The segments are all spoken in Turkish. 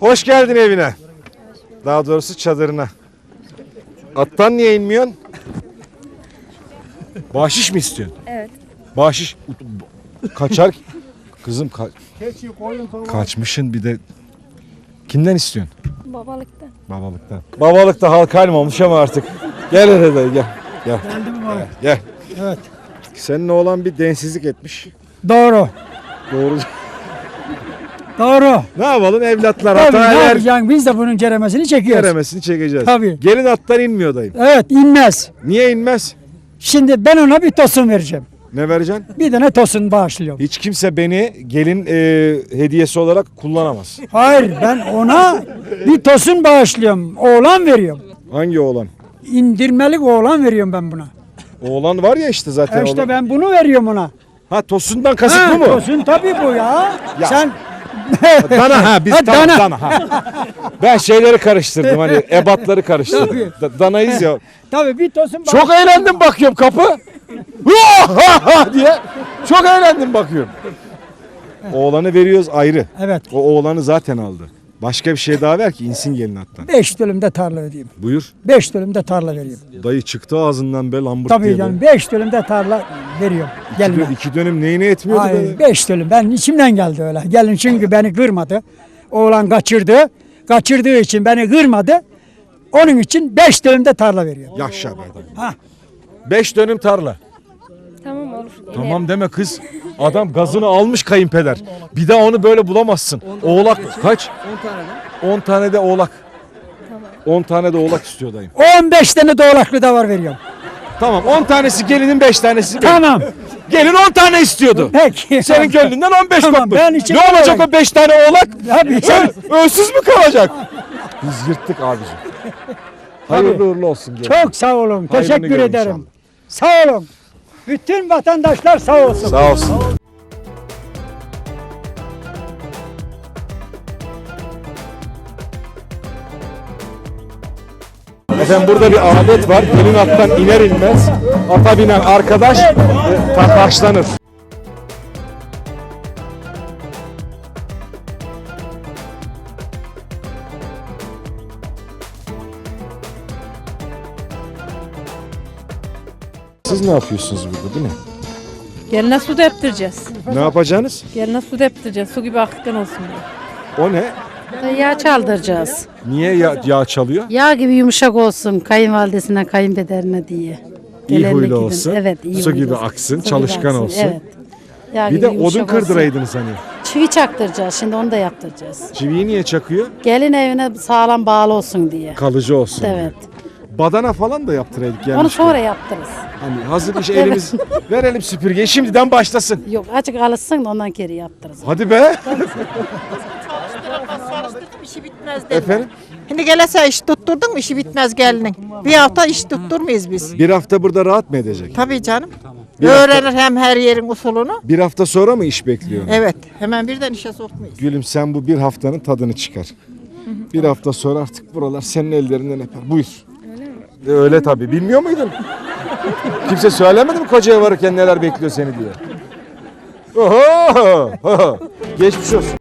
Hoş geldin evine. Daha doğrusu çadırına. Attan niye inmiyorsun? Bahşiş mi istiyorsun? Evet. Bahşiş kaçar. Kızım ka- kaçmışın bir de kimden istiyorsun? Babalıktan. Babalıktan. Babalıkta halk kalmamış ama artık. Gel hele gel. Gel. Gel. Gel. Evet. Senin oğlan bir densizlik etmiş. Doğru. Doğru. Doğru. ne yapalım evlatlar Tabii hata ne eder. yapacaksın? Biz de bunun ceremesini çekiyoruz. Ceremesini çekeceğiz. Tabii. Gelin attan inmiyor dayım. Evet inmez. Niye inmez? Şimdi ben ona bir tosun vereceğim. Ne vereceksin? Bir tane tosun bağışlıyorum. Hiç kimse beni gelin e, hediyesi olarak kullanamaz. Hayır ben ona bir tosun bağışlıyorum. Oğlan veriyorum. Hangi oğlan? İndirmelik oğlan veriyorum ben buna. Oğlan var ya işte zaten. E işte oğlan. ben bunu veriyorum ona. Ha Tosun'dan kasıt Ha, bu mu? Tosun tabii bu ya. Ya. Sen Dana ha biz Ha, tamam dana. dana. ha. Ben şeyleri karıştırdım hani ebatları karıştırdım. Da- danayız ya. tabii bir tosun bağış- Çok eğlendim bakıyorum kapı. diye. Çok eğlendim bakıyorum. Oğlanı veriyoruz ayrı. Evet. O oğlanı zaten aldı. Başka bir şey daha ver ki insin gelin attan. Beş dönümde tarla ödeyeyim. Buyur. Beş dönümde tarla vereyim. Dayı çıktı ağzından be lambırt Tabii diye. yani be. beş dönümde tarla veriyorum. İki, Gelme. dön- iki dönüm neyine etmiyordu be. Hayır, beş dönüm. Ben içimden geldi öyle. Gelin çünkü beni kırmadı. Oğlan kaçırdı. Kaçırdığı için beni kırmadı. Onun için beş dönümde tarla veriyor. Yaşa be dayı. Ha. Beş dönüm tarla. Tamam deme kız. Adam gazını almış kayınpeder. Bir daha onu böyle bulamazsın. Oğlak kaç? 10 tane 10 tane de oğlak. 10 tane de oğlak istiyor dayım. 15 tane doğlaklı da var veriyorum. Tamam 10 tanesi gelinin 5 tanesi benim. Tamam. Gelin 10 tane istiyordu. Peki. Senin gönlünden 15 Tamam, kopmuş. ben için- Ne olacak o 5 tane oğlak? Tabii Ö- Ölsüz mü kalacak? Biz yırttık abicim. Hayırlı uğurlu olsun. gelin. Çok sağ olun. Hayrını Teşekkür görün ederim. inşallah. Sağ olun. Bütün vatandaşlar sağ olsun. Sağ olsun. Efendim burada bir adet var. Gelin attan iner inmez ata binen arkadaş e. Siz ne yapıyorsunuz burada değil mi? Geline su deptireceğiz. Ne yapacaksınız? Geline su deptireceğiz. Su gibi akıtkan olsun diye. O ne? Yağ çaldıracağız. Niye yağ, yağ çalıyor? Yağ gibi yumuşak olsun kayınvalidesine, kayınpederine diye. İyi Gelenlik huylu gibi. olsun. Evet, iyi Su huylu gibi olsun. aksın, Su gibi çalışkan aksın, olsun. Evet. Yağ Bir gibi de odun yumuşak olsun. kırdıraydınız hani. Çivi çaktıracağız. Şimdi onu da yaptıracağız. Çiviyi niye çakıyor? Gelin evine sağlam bağlı olsun diye. Kalıcı olsun. Evet. Badana falan da yaptıraydık gelmişken. Onu sonra yaptırırız. Hani hazır iş elimiz verelim süpürgeyi şimdiden başlasın. Yok açık alışsın da ondan geri yaptırırız. Hadi be. işi bitmez dedi. Efendim? Şimdi gelese iş tutturdun mu işi bitmez gelinin. Bir hafta iş tutturmayız biz. Bir hafta burada rahat mı edecek? Tabii canım. Bir hafta, Öğrenir hem her yerin usulünü. bir hafta sonra mı iş bekliyor? Evet. Hemen birden işe sokmayız. Gülüm sen bu bir haftanın tadını çıkar. Bir hafta sonra artık buralar senin ellerinden öper. Buyur. Öyle tabii. Bilmiyor muydun? Kimse söylemedi mi kocaya varırken neler bekliyor seni diye? Oho! Oho! Geçmiş olsun.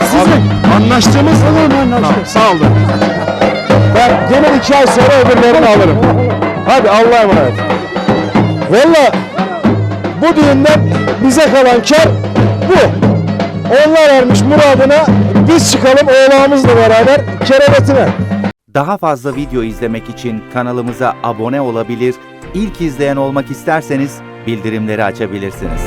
Bizim mi bu? Sizin. Anlaştığımız Tamam, anlaştık. sağ olun. Ben gene iki ay sonra öbürlerini alırım. Hadi Allah'a emanet. Valla bu düğünden bize kalan kar bu. Onlar ermiş muradına biz çıkalım oğlağımızla beraber kerevetine. Daha fazla video izlemek için kanalımıza abone olabilir, ilk izleyen olmak isterseniz bildirimleri açabilirsiniz.